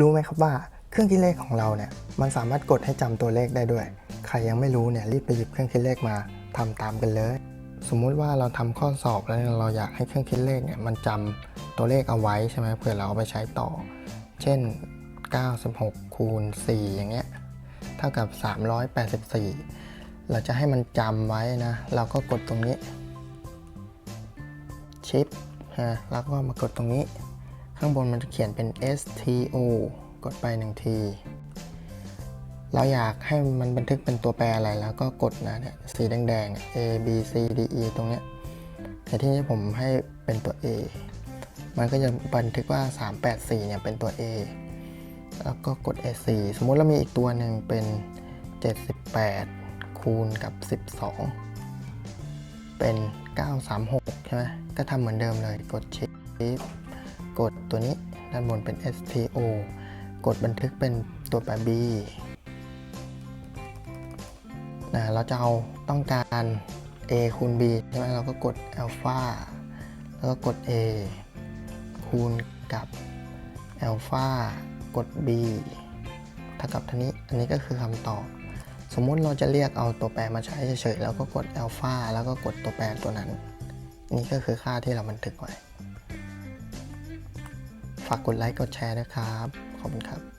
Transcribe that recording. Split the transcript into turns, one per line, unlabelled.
รู้ไหมครับว่าเครื่องคิดเลขของเราเนี่ยมันสามารถกดให้จำตัวเลขได้ด้วย ใครยังไม่รู้เนี่ยรีบไปหยิบเครื่องคิดเลขมาทำตามกันเลย สมมุติว่าเราทำข้อสอบแล้วเราอยากให้เครื่องคิดเลขเนี่ยมันจำตัวเลขเอาไว้ใช่ไหมเผื่อเราเอาไปใช้ต่อ เช่น 96 คูณ 4 อย่างเงี้ยเท่ากับ 384 เราจะให้มันจำไว้นะ เราก็กดตรงนี้ ชิปฮะแล้วก็มากดตรงนี้ ข้างบนมันจะเขียนเป็น STO กดไปหนึ่งที เราอยากให้มันบันทึกเป็นตัวแปรอะไรแล้วก็กดนะเนี่ยสีแดงๆ A B C D E ตรงเนี้ยแต่ที่นี้ผมให้เป็นตัว A มันก็จะบันทึกว่า 384 เนี่ยเป็นตัว A แล้วก็กด A4 สมมุติเรามีอีกตัวหนึ่งเป็น 78 คูณกับ 12 เป็น 936 ใช่ไหมก็ทำเหมือนเดิมเลยกดชิป กดตัวนี้ด้านบนเป็น STO กดบันทึกเป็นตัวแปร B นะเราจะเอาต้องการ A คูณ B ใช่ไหมเราก็กด alpha แล้วก็กด A คูณกับ alpha กด b เท่ากับเท่านี้ อันนี้ก็คือคำตอบ สมมุติเราจะเรียกเอาตัวแปรมาใช้เฉยๆ แล้วก็กด alpha แล้วก็กดตัวแปรตัวนั้น นี่ก็คือค่าที่เราบันทึกไว้ ฝากกดไลค์กดแชร์นะครับ ขอบคุณครับ